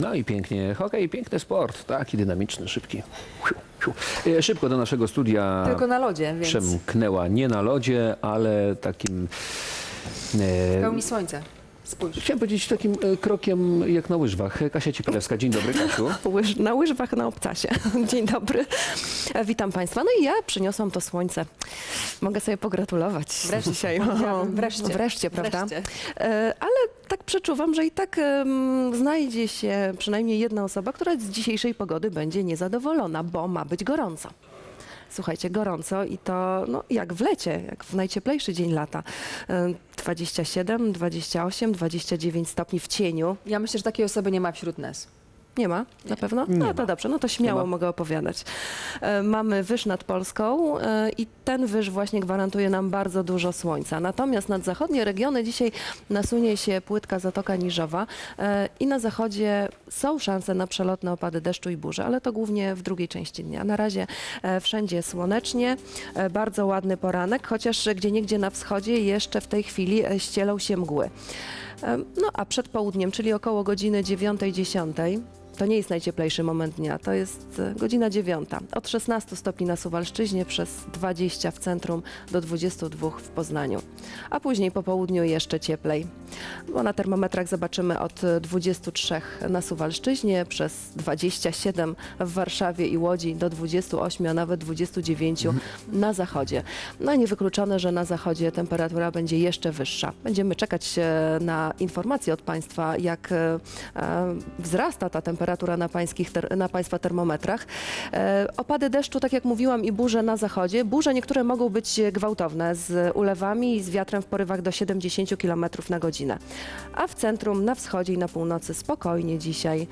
No i pięknie. Hokej, piękny sport. Taki dynamiczny, szybki. E, Szybko do naszego studia Tylko na lodzie, więc przemknęła. Nie na lodzie, ale takim... w E, pełni słońca. Spójrz. Chciałem powiedzieć takim e, krokiem jak na łyżwach. Kasia Cipilewska, dzień dobry Kasiu. Łyż, na łyżwach na obcasie. Dzień dobry. E, Witam Państwa. No i ja przyniosłam to słońce. Mogę sobie pogratulować Wreszcie. dzisiaj. Powiedziałabym, wreszcie. Wreszcie, prawda? Wreszcie. E, Ale tak przeczuwam, że i tak em, znajdzie się przynajmniej jedna osoba, która z dzisiejszej pogody będzie niezadowolona, bo ma być gorąco. Słuchajcie, gorąco i to no, jak w lecie, jak w najcieplejszy dzień lata. E, 27, 28, 29 stopni w cieniu. Ja myślę, że takiej osoby nie ma wśród nas. Nie ma? Na pewno? Nie no ma. to dobrze, no to śmiało ma. mogę opowiadać. E, Mamy wyż nad Polską e, i ten wyż właśnie gwarantuje nam bardzo dużo słońca. Natomiast nad zachodnie regiony dzisiaj nasunie się płytka Zatoka Niżowa e, i na zachodzie są szanse na przelotne opady deszczu i burzy, ale to głównie w drugiej części dnia. Na razie e, wszędzie słonecznie, e, bardzo ładny poranek, chociaż gdzieniegdzie na wschodzie jeszcze w tej chwili e, ścielą się mgły. E, No a przed południem, czyli około godziny 9-10, to nie jest najcieplejszy moment dnia, to jest e, godzina 9. Od 16 stopni na Suwalszczyźnie przez 20 w centrum do 22 w Poznaniu. A później po południu jeszcze cieplej. Bo na termometrach zobaczymy od e, 23 na Suwalszczyźnie przez 27 w Warszawie i Łodzi do 28, a nawet 29 na zachodzie. No i niewykluczone, że na zachodzie temperatura będzie jeszcze wyższa. Będziemy czekać e, na informacje od Państwa, jak e, wzrasta ta temperatura na, pańskich ter, na Państwa termometrach. E, Opady deszczu, tak jak mówiłam, i burze na zachodzie. Burze niektóre mogą być gwałtowne, z ulewami i z wiatrem w porywach do 70 km na godzinę. A w centrum, na wschodzie i na północy spokojnie dzisiaj,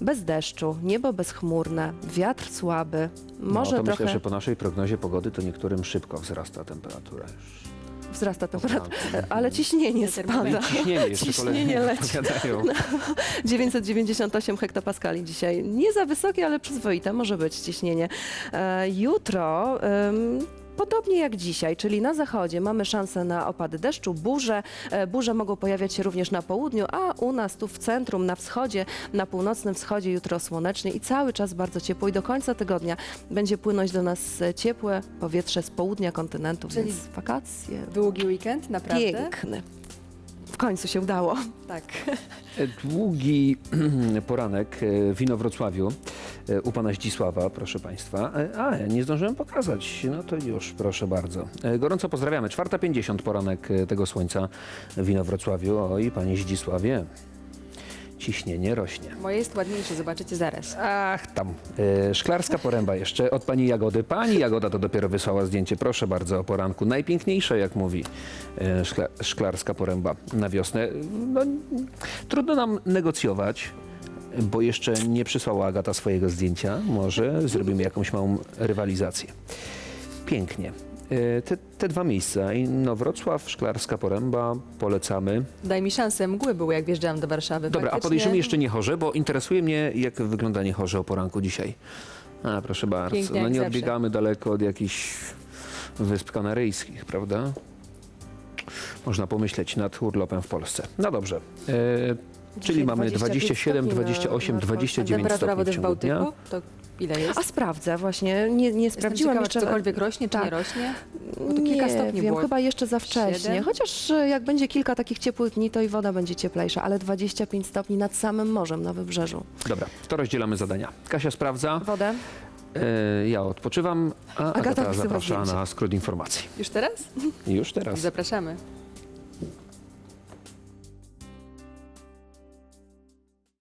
bez deszczu, niebo bezchmurne, wiatr słaby, może no, to trochę myślę, że po naszej prognozie pogody to niektórym szybko wzrasta temperatura już. Wzrasta temperatura, ale ciśnienie spada. Ciśnienie jeszcze Ciśnienie leci. opowiadają. 998 hektopaskali dzisiaj. Nie za wysokie, ale przyzwoite może być ciśnienie. E, jutro. Podobnie jak dzisiaj, czyli na zachodzie mamy szansę na opady deszczu, burze. E, Burze mogą pojawiać się również na południu, a u nas tu w centrum, na wschodzie, na północnym wschodzie jutro słonecznie i cały czas bardzo ciepło. I do końca tygodnia będzie płynąć do nas e, ciepłe powietrze z południa kontynentu, Czyli więc wakacje Długi weekend, naprawdę? piękne. W końcu się udało. Tak. Długi poranek e, w Inowrocławiu e, u pana Zdzisława, proszę państwa. E, A, nie zdążyłem pokazać. No to już, proszę bardzo. E, Gorąco pozdrawiamy. 4.50 poranek e, tego słońca w Inowrocławiu. Oj, panie Zdzisławie, ciśnienie rośnie. Moje jest ładniejsze, zobaczycie zaraz. Ach, tam. E, szklarska poręba jeszcze od pani Jagody. Pani Jagoda to dopiero wysłała zdjęcie. Proszę bardzo o poranku. Najpiękniejsze, jak mówi e, szkla, szklarska poręba na wiosnę. No, trudno nam negocjować. Bo jeszcze nie przysłała Agata swojego zdjęcia. Może zrobimy jakąś małą rywalizację. Pięknie. E, Te, te dwa miejsca, Inowrocław, Szklarska Poręba, polecamy. Daj mi szansę, mgły były jak wjeżdżałam do Warszawy. Dobra, a podejrzymy jeszcze Niechorze, bo interesuje mnie, jak wygląda Niechorze o poranku dzisiaj. A, proszę bardzo. Pięknie, no jak nie zawsze. odbiegamy daleko od jakichś wysp kanaryjskich, prawda? Można pomyśleć nad urlopem w Polsce. No dobrze. E, czyli mamy 25 27, stopni na- 28, na Polsce. 29 Temperatura stopni w wody w ciągu dnia. Bałtyku, to ile jest? A sprawdzę właśnie, nie, nie sprawdziłam ciekawa, jeszcze. czy cokolwiek rośnie, czy tak. nie rośnie? Bo to kilka nie stopni wiem, było. chyba jeszcze za wcześnie. Siedem? Chociaż e, jak będzie kilka takich ciepłych dni, to i woda będzie cieplejsza, ale 25 stopni nad samym morzem na wybrzeżu. Dobra, to rozdzielamy zadania. Kasia sprawdza, Wodę? e, ja odpoczywam, a Agata Agata zaprasza na skrót informacji. Już teraz? Już teraz. Zapraszamy.